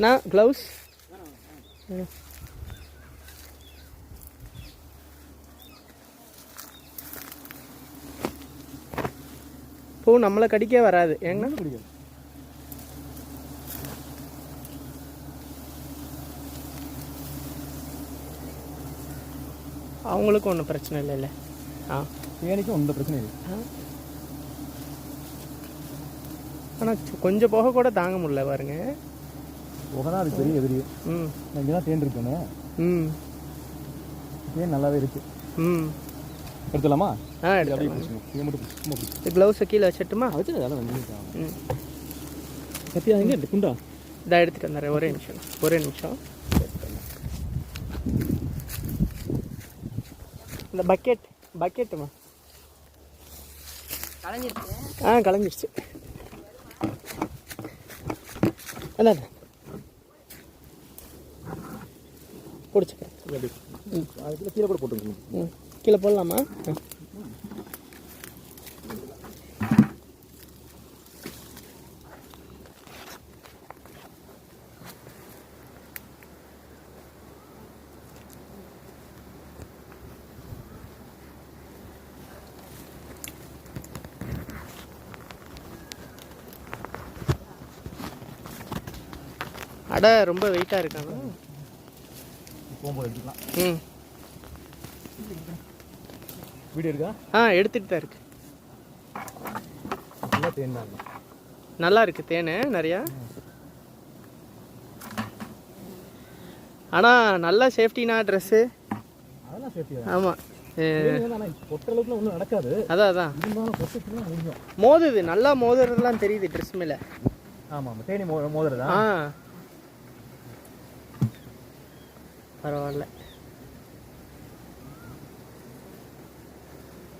நான் க்ளவுஸ் பூ நம்மளை கடிக்க வராது. ஏங்க? என்ன பிடிக்கும் அவங்களுக்கும் ஒன்றும் பிரச்சனை இல்லைல்ல ஆ. தேனிக்கும் எந்த பிரச்சனையும் இல்லை. ஆனால் கொஞ்சம் போக கூட தாங்க முடியல பாருங்க. உகதான் அது பெரிய எதிரி. ம். நான் இங்கே தான் தேன் இருக்கேன்னு ம். தேன் நல்லாவே இருக்கு. ம். எடுத்துலாமா ஆ அப்படியே எடுத்து பிடிச்சிக்கணும். இதை மட்டும் பிடிச்சி சும்மா பிடிச்சி. இந்த க்ளவுஸை கீழே வச்சிட்டுமா வச்சு அதெல்லாம் வந்து ம். கத்தியா எங்கே இருக்கு? குண்டா? இதை எடுத்துட்டு வந்துடுறேன் ஒரே நிமிஷம். ஒரே நிமிஷம். இந்த பக்கெட் பக்கெட்டுமா ஆ கலைஞ்சிருச்சு. அதான் பிடிச்சிக்கிறேன் அதுக்குள்ள கீழே கூட போட்டுருக்கணும் ம். கீழே போடலாமா. அடை ரொம்ப வெயிட்டாக இருக்காங்க போகும்போது எடுத்துக்கலாம். ம். வீடியோ இருக்கா? ஆ எடுத்துகிட்டு தான் இருக்கு. ஃபுல்லாக தேன் தான் நல்லா இருக்கு தேன் நிறையா. ஆனால் நல்லா சேஃப்டினா ட்ரெஸ்ஸு அதெல்லாம் சேஃப்டி ஆமாம் அதான் அதான். மோதுது நல்லா மோதுறதுலாம் தெரியுது ட்ரெஸ் மேலே. ஆமாம் ஆமாம் தேனி மோதுறதா? ஆ. பரவாயில்ல.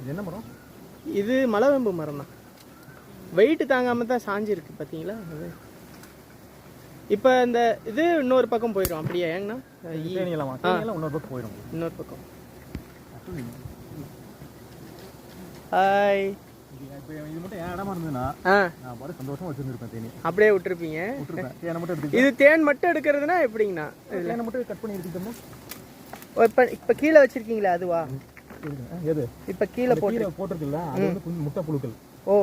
இது என்ன மரம்? இது மலைவேம்பு மரம் தான். வெயிட் தாங்காமல் தான் சாஞ்சிருக்கு பார்த்தீங்களா அது. இப்போ இந்த இது இன்னொரு பக்கம் போயிடும் அப்படியே? ஏங்கண்ணா? இன்னொரு பக்கம் போயிடும். இன்னொரு பக்கம். ஹாய். அப்படியே விட்டுருப்பீங்க? இது தேன் மட்டும் எடுக்கிறதுனா எப்படிங்கண்ணா? தேனை மட்டும் கட் பண்ணி எடுத்துக்கிட்டோம்னா ஓ, இப்ப இப்ப கீழே வச்சிருக்கீங்களா அதுவா. எது? இப்ப கீழே போட்டு போட்டிருக்குல்ல அது வந்து முட்டை புழுக்கள். ஓ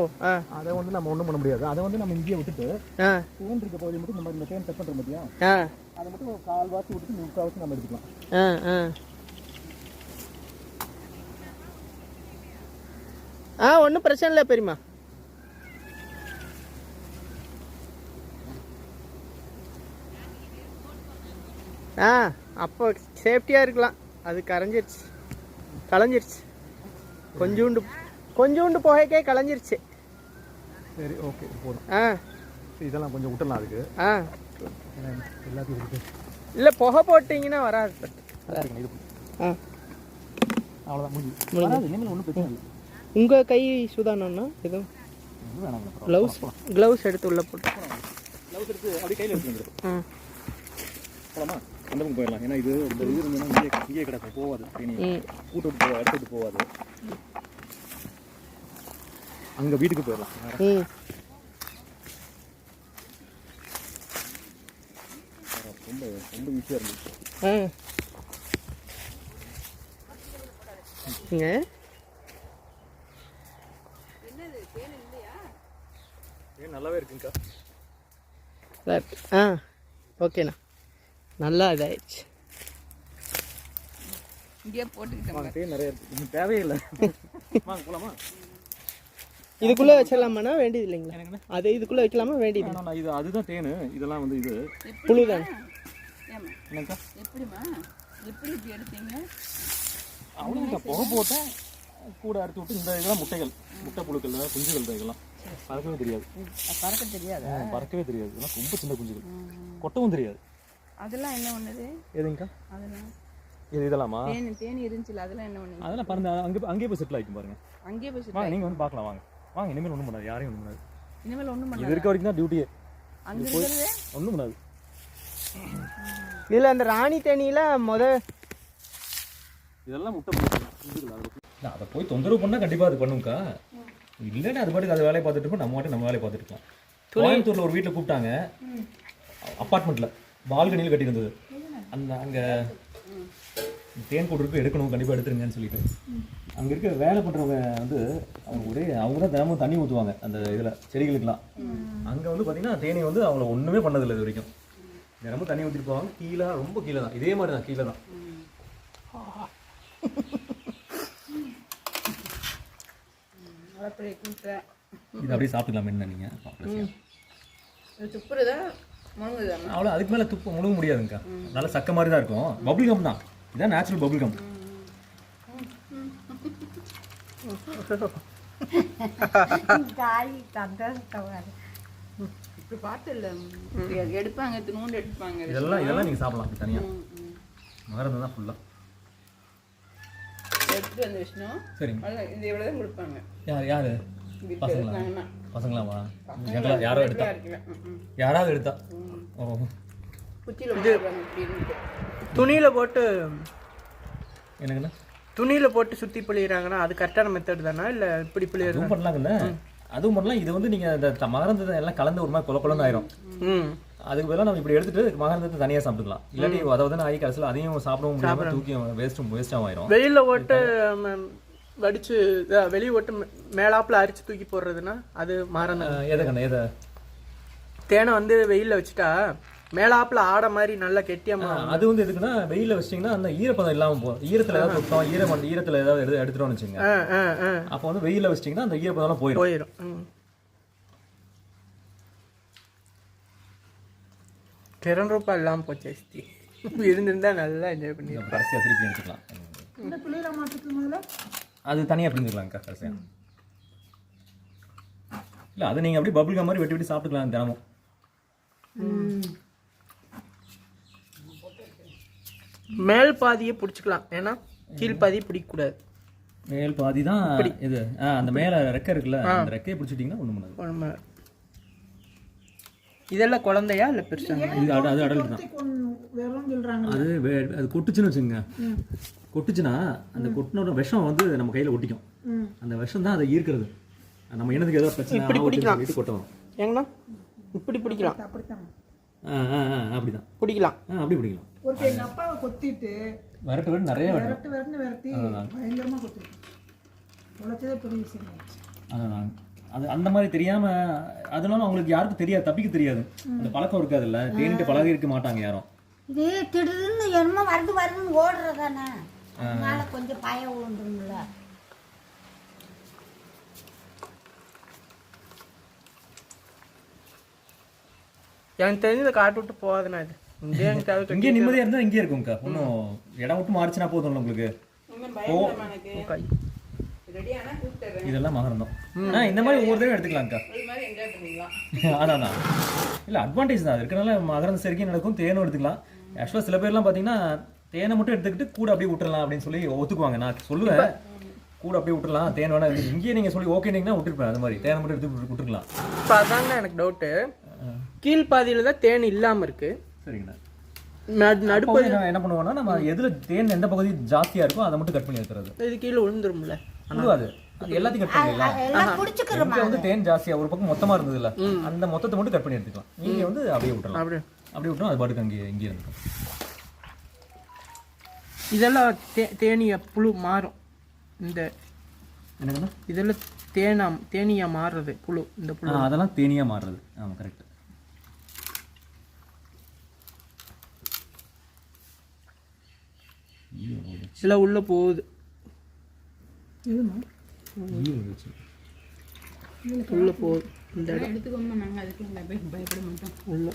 அதை வந்து நம்ம ஒன்றும் பண்ண முடியாது. அதை வந்து நம்ம இங்கேயே விட்டுட்டு பூன் இருக்க பகுதியை மட்டும் நம்ம இந்த தேன் கட் பண்ணுறோம் பார்த்தியா ஆ. அதை மட்டும் கால் வாசி விட்டுட்டு முக்கால்வாசி நம்ம எடுத்துக்கலாம். ஆ ஒன்றும் பிரச்சனை இல்லை பெரியம்மா. ஆ அப்போ சேஃப்டியாக இருக்கலாம். அது கரைஞ்சிருச்சு. களைஞ்சிருச்சு. கொஞ்சோண்டு கொஞ்சோண்டு புகைக்கே களைஞ்சிருச்சு. சரி ஓகே போதும். ஆ. இதெல்லாம் கொஞ்சம் விட்டுடலாம் அதுக்கு. ஆ. எல்லாத்தையும் விட்டு இல்லை புகை போட்டிங்கன்னா வராது. ஆ. அவ்வளோதான் முடிஞ்சு. ஒன்றும் பிரச்சனை இல்லை. உங்கள் கை சுதானம்னா எதுவும்? க்ளவுஸ் க்ளவுஸ் எடுத்து உள்ளே போட்டு. க்ளவுஸ் எடுத்து அப்படியே கையில் எடுத்து ஆ. போகலாமா அந்த பக்கம் போயிடலாம். ஏன்னா இது இந்த இது இருந்ததுன்னா இங்கே இங்கே கிடக்கும். போகாது கூட்டு விட்டு போகாது எடுத்து விட்டு போகாது அங்கே வீட்டுக்கு போயிடலாம். ரொம்ப ரொம்ப ஈஸியாக இருந்துச்சு ஆ இங்க ஏன் நல்லாவே இருக்குங்கக்கா ரைட் ஆ ஓகேண்ணா. நல்லா இதாயிடுச்சு. இங்கே போட்டுக்கிட்டேன் வாங்க தேன் நிறைய இருக்கு. இன்னும் தேவையே இல்லை. வாங்க போகலாமா இதுக்குள்ளே வச்சிடலாமாண்ணா? வேண்டியது இல்லைங்களா? அதை இதுக்குள்ளே வைக்கலாமா? வேண்டியது இது அதுதான் தேனு. இதெல்லாம் வந்து இது. புழுதான். ஏமா என்னக்கா எப்படி இப்படி எடுத்தீங்க? அவ்வளோதான் புகை போட்டேன். கூட அறுத்து விட்டு இந்த இதெல்லாம் முட்டைகள். முட்டை புழுக்கள் குஞ்சுகள் தான் இதெல்லாம். பறக்கவே தெரியாது. பறக்க தெரியாதா? பறக்கவே தெரியாது. ரொம்ப சின்ன குஞ்சுகள். கொட்டவும் தெரியாது. அதெல்லாம் என்ன பண்ணுது எதுங்கக்கா அதெல்லாம். இது இதெல்லாமா? தேனி தேனி இருந்துச்சுல அதெல்லாம் என்ன பண்ணுது அதெல்லாம் அங்கே அங்கேயே போய் செட்டில் ஆகிக்கும் பாருங்க. அங்கேயே போய் வாங்க நீங்கள் வந்து பார்க்கலாம் வாங்க. வாங்க இனிமேல் ஒன்றும் பண்ணாது யாரையும் ஒன்றும் பண்ணாது. இனிமேல் இது பண்ணாது? இருக்க வரைக்கும் தான் டியூட்டியே அங்க ஒன்றும் பண்ணாது. இதில் அந்த ராணி தேனியில் முத இதெல்லாம் முட்டை அதை அதை போய் தொந்தரவு பண்ணால் கண்டிப்பாக அது பண்ணுங்கக்கா இல்லைன்னா அது பாட்டுக்கு அது வேலையை பார்த்துட்டு இருப்போம் நம்ம பாட்டு நம்ம வேலையை பார்த்துட்டு இருக்கலாம் கோயம்புத்தூரில் ஒரு வீட்டில் கூப்பிட்டாங்க. அப்பார்ட்மெண்ட்டில் பால்கனியில் கட்டியிருந்தது. அந்த அங்கே தேன் கூட்டு எடுக்கணும் கண்டிப்பாக எடுத்துருங்கன்னு சொல்லிட்டு. அங்கே இருக்க வேலை பண்ணுறவங்க வந்து அவங்க ஒரே அவங்க தான் தினமும் தண்ணி ஊற்றுவாங்க அந்த இதில் செடிகளுக்கெல்லாம். அங்கே வந்து பார்த்தீங்கன்னா தேனி வந்து அவங்கள ஒன்றுமே பண்ணதில்லை இது வரைக்கும். தினமும் தண்ணி ஊற்றிட்டு போவாங்க. கீழே ரொம்ப கீழே தான் இதே மாதிரி தான் கீழே தான் அப்படி கூட்டுறேன் இது அப்படியே சாப்பிட்டுக்கலாம் என்ன நீங்கள் இது துப்புறதா? முழுங்குதா அவ்வளோ அதுக்கு மேலே துப்பு முழுக முடியாதுங்கக்கா. நல்லா சக்க மாதிரி தான் இருக்கும். பபுள் கம் தான். இதான் நேச்சுரல் பபுள் கம் இப்படி பார்த்து இல்லை எடுப்பாங்க திரும்ப எடுப்பாங்க. இதெல்லாம் இதெல்லாம் நீங்கள் சாப்பிடலாம் தனியாக மகரந்தம் தான் ஃபுல்லாக எடுத்துட்டு வந்து விஷ்ணு சரிங்க. இந்த இவ்வளோ தான் கொடுப்பாங்க. யார் யார்? பசங்களா? பசங்களாவா? எங்களா யாரோ எடுத்தா. யாராவது எடுத்தா? ஓ. துணியில் போட்டு என்னங்கண்ணா? துணியில் போட்டு சுற்றி பிழிகிறாங்கன்னா அது கரெக்டான மெத்தட் தானா? இல்லை இப்படி அதுவும் பண்ணலாங்கண்ணா அதுவும் பண்ணலாம். இது வந்து நீங்கள் இந்த மகரந்தத்தை எல்லாம் கலந்து ஒரு மாதிரி கொல கொலன்னு ஆயிரும். ம். அதுக்கு பதிலாக நம்ம இப்படி எடுத்துட்டு மகரந்தத்தை தனியாக சாப்பிட்டுக்கலாம். இல்லாட்டி அதாவது ஆகி கடைசியில் அதையும் சாப்பிடவும் முடியாம தூக்கி வேஸ்ட்டும் வேஸ்ட்டாகவும் ஆயிரும். வெயிலில் ஓட்டு வடிச்சு வெளியே ஓட்டு மேலாப்புல அரிச்சு தூக்கி போடுறதுன்னா அது அஹ் எதை கண்ணா எதை? தேனை வந்து வெயிலில் வச்சுட்டா மேலாப்புல ஆடை மாதிரி நல்லா கெட்டியமா அது வந்து எதுக்குன்னா வெயில வச்சிட்டிங்கன்னா அந்த ஈரப்பதம் இல்லாம போகும். ஈரத்துல ஏதாவது சுத்தம் ஈரம் ஈரத்துல ஏதாவது எடுத்து எடுத்துட்டோம்னு வச்சுங்க அப்போ வந்து வெயில வச்சிட்டிங்கன்னா அந்த ஈரப்பதம்லாம் போயிடும் போயிடும் கிரண் ரூபாய் இல்லாமல் போச்சு ஸ்தி இருந்திருந்தா நல்லா என்ஜாய் பண்ணி கடைசியாக திருப்பி எடுத்துக்கலாம் அது தனியாக பிரிஞ்சுக்கலாம்க்கா கடைசியாக இல்லை அது நீங்கள் அப்படியே பபுள் கம் மாதிரி வெட்டி வெட்டி சாப்பிட்டுக்கலாம் தினமும். மேல் பாதியை பிடிச்சிக்கலாம். ஏன்னா கீழ் பாதியை பிடிக்கக்கூடாது. மேல் பாதி தான் இது. அந்த மேலே ரெக்கை இருக்குல்ல அந்த ரெக்கையை பிடிச்சிட்டிங்கன்னா ஒன்றும் பண்ணாது. உண்மை. இதெல்லாம் குழந்தையா இல்லை பெருசா? இது அட- அது அடல்ட் தான் அது வே- அது கொட்டுச்சுன்னு வச்சுங்க கொட்டுச்சுன்னா அந்த கொட்டினோட விஷம் வந்து நம்ம கையில் ஒட்டிக்கும். அந்த விஷம் தான் அதை ஈர்க்கிறது. நம்ம என்னதுக்கு ஏதோ பிரச்சனை ஆகுதுன்னு சொல்லிட்டு கொட்டணும். ஏங்கண்ணா இப்படி பிடிக்கலாம். ஆ ஆ ஆ அப்படிதான். பிடிக்கலாம். ஆ அப்படி பிடிக்கலாம். ஒருத்தர் எங்க அப்பாவை கொத்திட்டு விரட்டு விரட்டு நிறைய விரட்டு. விரட்டு விரட்டு விரட்டி பயங்கரமா கொத்திட்டு உழைச்சதே பெரிய விஷயம் ஆயிடுச்சு. அதான். அது அந்த மாதிரி தெரியாம அதனால அவங்களுக்கு யாருக்கும் தெரியாது தப்பிக்க தெரியாது. அந்த பழக்கம் இருக்காதுல்ல. தேனிட்டு பழகி இருக்க மாட்டாங்க யாரும். இது திடீர்னு என்னமோ வருது வருதுன்னு ஓடுறதானே? அதனால கொஞ்சம் பயம் விழுந்துருங்கள எனக்கு தெரிஞ்சதை காட்டு விட்டு போகாதுண்ணா இது. இங்கே எனக்கு தேவை இங்கே நிம்மதியா இருந்தா இங்கே இருக்கும்க்கா. ஒன்றும் இடம் விட்டு மாறிச்சுனா போதும்ல உங்களுக்கு. இதெல்லாம் மகரந்தம் ஆ இந்த மாதிரி ஒவ்வொரு தடவை எடுத்துக்கலாம்க்கா. இது மாதிரி என்ஜாய் பண்ணிக்கலாம். அதான் தான் இல்லை அட்வான்டேஜ் தான். அது இருக்கனால மகரந்த சரிக்கும் நடக்கும். தேனும் எடுத்துக்கலாம். ஆக்சுவலாக சில பேர்லாம் பார்த்தீங்கன்னா தேனை மட்டும் எடுத்துக்கிட்டு கூட அப்படியே விட்டுறலாம் அப்படின்னு சொல்லி ஒத்துக்குவாங்க. நான் சொல்லுவேன். கூட அப்படியே விட்டுறலாம். தேன் வேணா. இங்கேயே நீங்கள் சொல்லி ஓகேனீங்கன்னா விட்டுருப்பேன். அது மாதிரி. தேனை மட்டும் எடுத்து விட்டு- விட்டுருக்கலாம். இப்போ அதாங்க எனக்கு டவுட்டு கீழ் பாதியில் தான் தேன் இல்லாமல் இருக்கு. சரிங்கண்ணா. நடு- நடுப்பு நடுப்பகுதி நான் என்ன பண்ணுவோம்னா நம்ம எதுல தேன் எந்த பகுதி ஜாஸ்தியா இருக்கோ அதை மட்டும் கட் பண்ணி எடுத்துறது. இது கீழே விழுந்துரும்ல அது எல்லாத்தையும் கட் பண்ணிடலாம். வந்து தேன் ஜாஸ்தியா ஒரு பக்கம் மொத்தமா இருந்ததுல அந்த மொத்தத்தை மட்டும் கட் பண்ணி எடுத்துக்கலாம். நீங்க வந்து அப்படியே விட்டுறலாம். அப்படியே. விட்டோம் அது பாட்டுக்கு அங்கே இங்கே இதெல்லாம் தே தேனிய புழு மாறும். இந்த இதெல்லாம் தேனா தேனியா மாறுறது புழு இந்த புழு. அதெல்லாம் தேனியா மாறுறது. ஆமா கரெக்ட் இதெல்லாம் உள்ள போகுது. உள்ள இந்த இடம். எடுத்துக்கோமா நாங்கள் அதுக்கு போய் பயப்பட மாட்டோம் உள்ள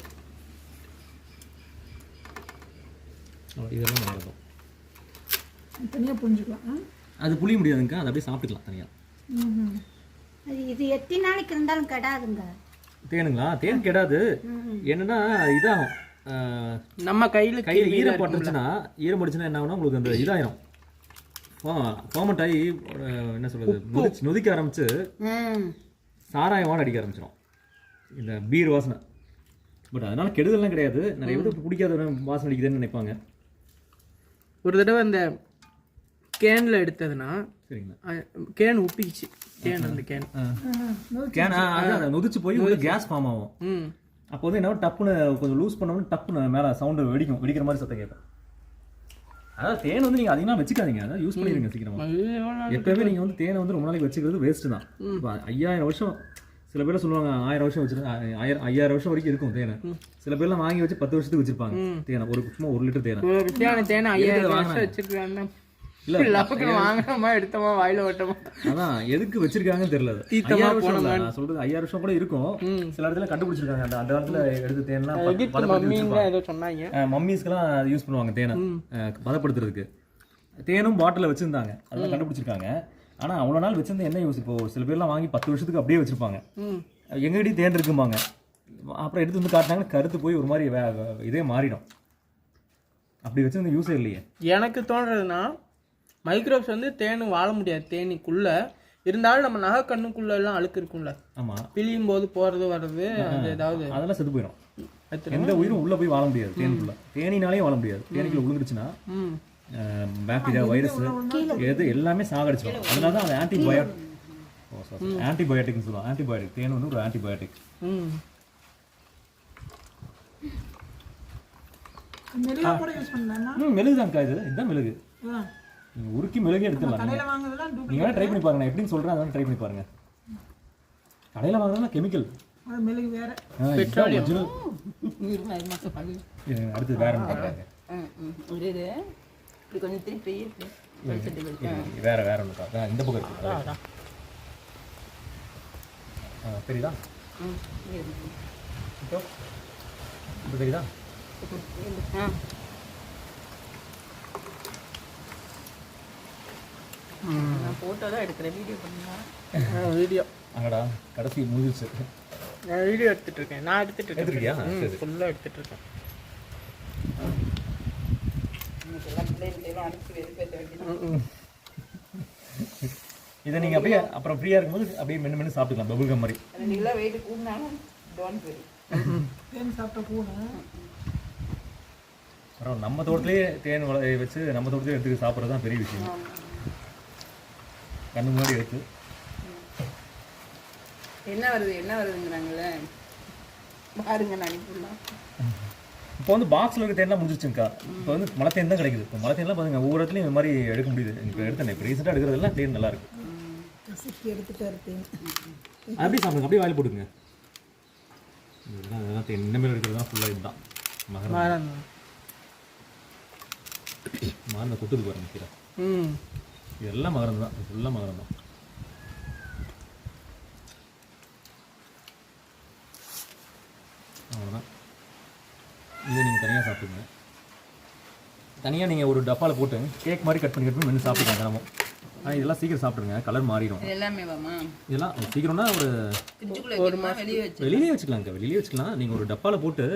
இதெல்லாம் மாறுறோம் தனியா புரிஞ்சுக்கலாம்? அது புளிய முடியாதுங்கக்கா அதை அப்படியே சாப்பிட்டுக்கலாம் தனியா. ம்ஹும். அது இது எத்தனை நாளைக்கு இருந்தாலும் கெடாதுங்க. தேனுங்களா? தேன் கெடாது. என்னன்னா இதாகும். நம்ம கையில கையில் ஈரம் பட்டுருச்சுன்னா ஈரம் பட்டுச்சுன்னா என்ன ஆகும்னா உங்களுக்கு அந்த இதாயிரும். ஃபோமட் ஆகி என்ன சொல்றது நொதிச்சு நொதிக்க ஆரம்பிச்சு ம். சாராயம் வாட அடிக்க ஆரம்பிச்சிடும் இந்த பீர் வாசனை. பட் அதனால கெடுதல்லாம் கிடையாது. நிறைய பேர் பிடிக்காத வாசனை அடிக்குதுன்னு நினைப்பாங்க. ஒரு தடவை அந்த கேன்ல எடுத்ததுன்னா கேன் உப்பிச்சு கேன் அந்த கேன். கேன் நொதிச்சு போய் உள்ள கேஸ் ஃபார்ம் ஆகும். அப்போ வந்து என்ன டப்புன்னு கொஞ்சம் லூஸ் பண்ணோம்னா டப்புன்னு மேலே சவுண்டு வெடிக்கும். வெடிக்கிற மாதிரி சத்தம் கேட்கும். அதாவது தேன் வந்து நீங்கள் அதிகமாக வச்சுக்காதீங்க. அதாவது யூஸ் பண்ணிடுங்க சீக்கிரமா. எப்பவுமே நீங்கள் வந்து தேனை வந்து ரொம்ப நாளைக்கு வச்சுக்கிறது வேஸ்ட்டு தான். இப்போ ஐயாயிரம் வருஷம் சில பேர் சொல்லுவாங்க ஆயிரம் வருஷம் வச்சு ஆயிரம் ஐயாயிரம் வருஷம் வரைக்கும் இருக்கும் தேனை. சில பேர்லாம் வாங்கி வச்சு பத்து வருஷத்துக்கு வச்சிருப்பாங்க தேனை ஒரு சும்மா ஒரு லிட்டர் தேனை. தேனை ஐயாயிரம்? வருஷம் வச்சிருக்காங்க வாங்கினோமா எடுத்தோமா வாயில ஓட்டோமா? அதான் எதுக்கு வச்சிருக்காங்கன்னு தெரியல நான் சொல்றது ஐயாயிரம் வருஷம் கூட இருக்கும். சில இடத்துல கண்டுபிடிச்சிருக்காங்க. அந்த அந்த காலத்துல எடுத்து வச்சிருப்பாங்க. ஏதோ சொன்னாங்க. அஹ் மம்மீஸ்க்கெல்லாம் யூஸ் பண்ணுவாங்க தேனை. பதப்படுத்துறதுக்கு. தேனும் பாட்டில் வச்சிருந்தாங்க. அதெல்லாம் கண்டுபிடிச்சிருக்காங்க. ஆனா அவ்வளவு நாள் வச்சிருந்தா என்ன யூஸ் இப்போ சில பேர்லாம் வாங்கி பத்து வருஷத்துக்கு அப்படியே வச்சிருப்பாங்க. எங்கடி தேன் இருக்கும்பாங்க. அப்புறம் எடுத்து வந்து காட்டினாங்கன்னா கருத்து போய் ஒரு மாதிரி இதே மாறிடும். அப்படி வச்சிருந்த யூஸே இல்லையே. எனக்கு தோன்றதுன்னா மைக்ரோப்ஸ் வந்து தேனு வாழ முடியாது தேனிக்குள்ள. இருந்தாலும் நம்ம நகை கண்ணுக்குள்ள எல்லாம் அழுக்கு இருக்கும்ல ஆமா. பிழியும் போது போறது வர்றது அது ஏதாவது. அதெல்லாம் செத்து போயிடும். எந்த உயிரும் உள்ள போய் வாழ முடியாது தேனுக்குள்ள. தேனினாலே வாழ முடியாது. தேனிக்குள்ள விழுந்துருச்சுன்னா ம். பாக்டீரியா வைரஸ் எது எல்லாமே சாகடிச்சிடும் அதனால தான் அது சாரி ஆன்டிபயோட்டிக்னு சொல்லுவாங்க. ஆன்டிபயோட்டிக் தேன் வந்து ஒரு ஆன்டிபயோட்டிக் ம். மெழுகா மெழுகுதான்க்கா இது. இதுதான் மெழுகு. உருக்கி மெழுகே எடுத்துடலாம். நீங்க. கடையில் வாங்குறதெல்லாம் டூப்ளிகேட் நீங்க வேணா ட்ரை பண்ணி பாருங்க. நான் எப்படின்னு சொல்றேன் அதான் ட்ரை பண்ணி பாருங்க. கடையில வாங்குறதுனா கெமிக்கல் அது மெழுகு வேற. அடுத்து வேற. வேற வேற ஒன்று இந்த பக்கம் இருக்கு. ஆ, தெரியுதா? இப்போ? தெரியுதா? நான் போட்டோ தான் எடுக்கிறேன். வீடியோ பண்ணுங்க. வீடியோ அங்கடா கடைசி முடிஞ்சிச்சு நான் வீடியோ எடுத்துட்டு இருக்கேன். நான் எடுத்துட்டு இருக்கேன். ஃபுல்லாக எடுத்துட்டு இருக்கேன். இதை நீங்கள் அப்படியே அப்புறம் ஃப்ரீயாக இருக்கும்போது அப்படியே மென்று மென்று சாப்பிட்டுக்கலாம் பபுள் கம் மாதிரி. ரெண்டு கிலோ வெயிட் கூடினாலும் டோன்ட் வெரி தேன் சாப்பிட்ட பூனை அப்புறம் நம்ம தோட்டத்திலேயே தேன் வச்சு நம்ம தோட்டத்திலே எடுத்து சாப்பிட்றது தான் பெரிய விஷயம். கண்ணு முன்னாடி எடுத்து என்ன வருது என்ன வருதுங்கிறாங்களே. பாருங்க நான் அனுப்பிடலாம். இப்போ வந்து பாக்ஸில் இருக்க தேன்லாம் முடிஞ்சிச்சுங்கக்கா இப்போ வந்து மலை தேன் தான் கிடைக்குது. இப்போ மலை தேன்லாம் பாருங்க ஒவ்வொரு இடத்துலையும் இந்த மாதிரி எடுக்க முடியுது. இப்போ எடுத்தேன் இப்போ ரீசெண்டாக எடுக்கிறதெல்லாம் தேன் நல்லா இருக்கு. கசக்கி எடுத்துட்டு இருப்பேன் அப்படியே சாப்பிடுங்க அப்படியே வாயில் போட்டுங்க இதெல்லாம் தேன். இனிமேல் எடுக்கிறது தான் ஃபுல்லாக இதுதான். மகரம். மகரம். கொட்டுது பாருங்க ம். இதெல்லாம் மகரம் தான். ஃபுல்லாக மகரம் தான். அவ்வளோதான் இதை நீங்கள் தனியாக சாப்பிடுங்க. தனியாக நீங்கள் ஒரு டப்பாவில் போட்டு கேக் மாதிரி கட் பண்ணி கட் பண்ணி மென்று சாப்பிடுங்க தினமும். ஆனால் இதெல்லாம் சீக்கிரம் சாப்பிட்ருங்க கலர் மாறிடும். எல்லாமே இதெல்லாம் சீக்கிரம்னா ஒரு வைக்கணுமா வெளியே வச்சு வெளியே வச்சுக்கலாங்க. வெளியே வச்சுக்கலாம். நீங்கள் ஒரு டப்பாவில் போட்டு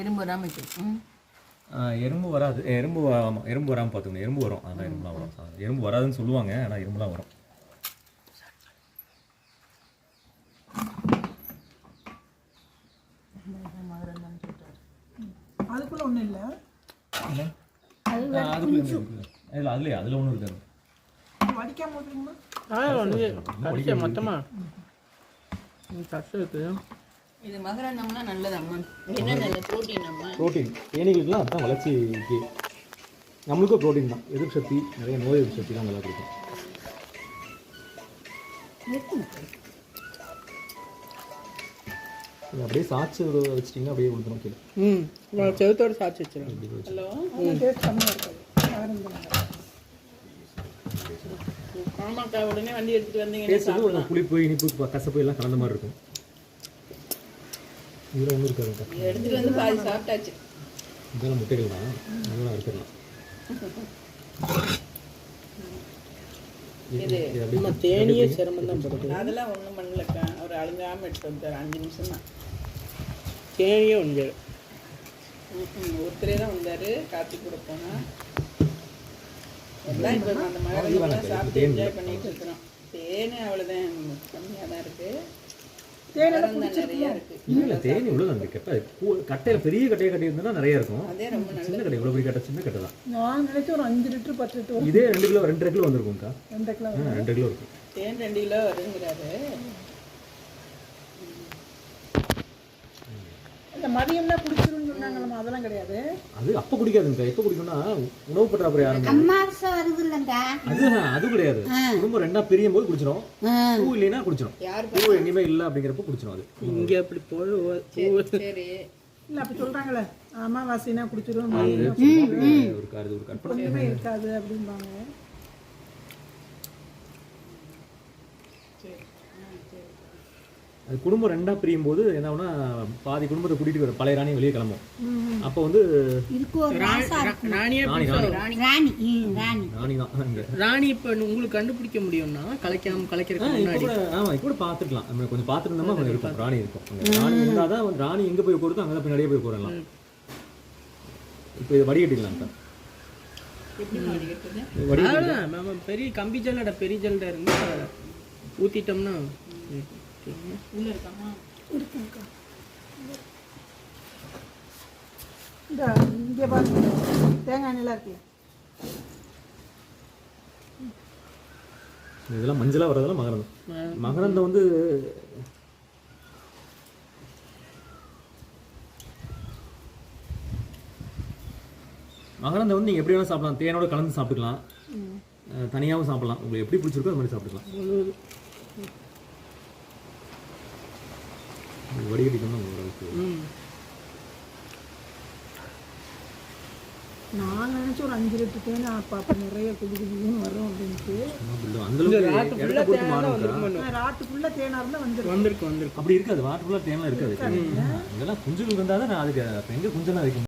எறும்பு ஆ, எறும்பு வராது. எறும்பு வ- ஆமா, எறும்பு வராமல் பார்த்துக்கணும். எறும்பு வரும். அதான் எறும்புலாம் வரும் எறும்பு வராதுன்னு சொல்லுவாங்க ஆனால் எறும்புலாம் வரும். அதுக்குள்ள ஒன்றும் இல்லை? இல்லை. அதுலேயே அதில் ஒன்றும் இருக்காது. வடிக்காம ஊற்றுறீங்களா ஆ வந்து கடிச்ச மொத்தமா. ம், கஷ்டம் இருக்குது இது மகரந்தம்னா நல்லது அம்மா என்ன நல்ல ப்ரோட்டீன் அம்மா? ப்ரோட்டீன் தேனிகளுக்குலாம் அதுதான் வளர்ச்சிக்கு நம்மளுக்கும் ப்ரோட்டீன் தான். எதிர்ப்பு சக்தி நிறைய நோய் எதிர்ப்பு சக்தி தான் நல்லா கொடுக்கும் அப்படியே சாச்சு வச்சிட்டிங்கன்னா அப்படியே கொடுத்துரும் கீழே. ம். நான் செவத்தோடு சாச்சு வச்சிருக்கேன் ஹலோ? டேஸ்ட் கம்மியாக இருக்காது. ஆமாக்கா உடனே வண்டி எடுத்துட்டு வந்தீங்கன்னா டேஸ்ட் வந்து ஒரு புளிப்பு இனிப்பு கசப்பு எல்லாம் கலந்த மாதிரி இருக்கும். இதில் ஒன்றும் இருக்காதுக்கா இதை எடுத்துட்டு வந்து பாதி சாப்பிட்டாச்சு. இதெல்லாம் முட்டைகள் தான் அதெல்லாம் எடுத்துடலாம். நம்ம தேனியே சிரமம் தான் படுது. அதெல்லாம் ஒன்றும் பண்ணலக்கா அவர் அழுங்காமல் எடுத்து வந்தார் அஞ்சு நிமிஷம் தான். தேனியே ஒன்று ஒருத்தரே தான் வந்தார். காப்பி கூட போனா. எல்லாம் இப்போ அந்த மகரம் சாப்பிட்டு என்ஜாய் பண்ணிட்டு இருக்கிறோம். தேனு அவ்வளோதான் கம்மியாக தான் இருக்கு. தான் இருக்கு இல்லை தேனி இவ்வளோ அந்த கட்டை கட்டையில் பெரிய கட்டையை கட்டி இருந்ததுன்னா நிறைய இருக்கும். அதே ரொம்ப நல்லது. சின்ன கடை இவ்வளோ பெரிய கட்டை சின்ன கட்டை தான். நான் நினைச்ச ஒரு அஞ்சு லிட்டர் பத்து லிட்டர் இதே ரெண்டு கிலோ ரெண்டரை கிலோ வந்திருக்கும்க்கா. ரெண்டு கிலோ ரெண்டு கிலோ இருக்கும் தேன் ரெண்டு கிலோ வருங்கிறாரு. மதியம்னா குடிச்சிருன்னு சொன்னாங்களம்மா. அதெல்லாம் கிடையாது. அது அப்போ குடிக்காதுங்க எப்போ குடிக்கணும்னா உணவு பற்றாக்குறை ஆரம்பிக்கும். அமாவாசை வருது இல்லைங்க அது அது கிடையாது. குடும்பம் ரெண்டா பிரியும் போது குடிச்சிடும் பூ இல்லைன்னா குடிச்சிடும் யார் பூ எங்கேயுமே இல்லை அப்படிங்கிறப்ப குடிச்சிடும் அது. இங்கே அப்படி போய் சரி இல்லை அப்படி சொல்கிறாங்களே அமாவாசைனா குடிச்சிரும் ஒரு கார் ஒரு கற்பனை இருக்காது அப்படிம்பாங்க. அது குடும்பம் ரெண்டா பிரியும் போது என்ன ஆகும்னா பாதி குடும்பத்தை கூட்டிட்டு வர பழைய ராணி வெளியே கிளம்பும். அப்போ வந்து ராணி இப்போ உங்களுக்கு கண்டுபிடிக்க முடியும்னா கலைக்காம கலைக்கிறதுக்கு முன்னாடி. கூட ஆமா இப்போ கூட பார்த்துக்கலாம் நம்ம கொஞ்சம் பார்த்துருந்தோமா கொஞ்சம் இருக்கும். ராணி இருக்கும். ராணி இருந்தால் தான் ராணி எங்கே போய் உட்காருதோ அங்கே தான் பின்னாடியே போய் இப்போ இது வடிகட்டிடலாம் இப்போ இது பெரிய கம்பி ஜல்லடை பெரிய ஜல்லடை இருந்தா ஊத்திட்டோம்னா உள்ள இருக்காமா இந்த இங்கே பாருங்க தேங்காய் நிலம் இருக்குல்ல? இதெல்லாம் மஞ்சளாக வர்றதெல்லாம் மகரந்தம். மகரந்தம். வந்து மகரந்தம் வந்து நீங்கள் எப்படி வேணால் சாப்பிடலாம். தேனோட கலந்து சாப்பிட்டுக்கலாம். தனியாகவும் சாப்பிடலாம். உங்களுக்கு எப்படி பிடிச்சிருக்கோ அது மாதிரி சாப்பிட்டுக்கலாம் இது வடிகட்டிக்கணும் ஓரளவுக்கு நான் நினச்சி ஒரு அஞ்சு லிட்டர் தேன் அப்போ நிறைய குடி குடின்னு வரும் அப்படின்ட்டு. நான் ராட்டுக்குள்ளே தேனாக இருந்தால் வந்திருக்கு வந்திருக்கு. அப்படி இருக்காது வாட்டர் ஃபுல்லாக தேனெலாம் இருக்காது இதெல்லாம் குஞ்சுகள் இருந்தால் தான் நான் அதுக்கு அப்போ எங்கே குஞ்செல்லாம் வைக்க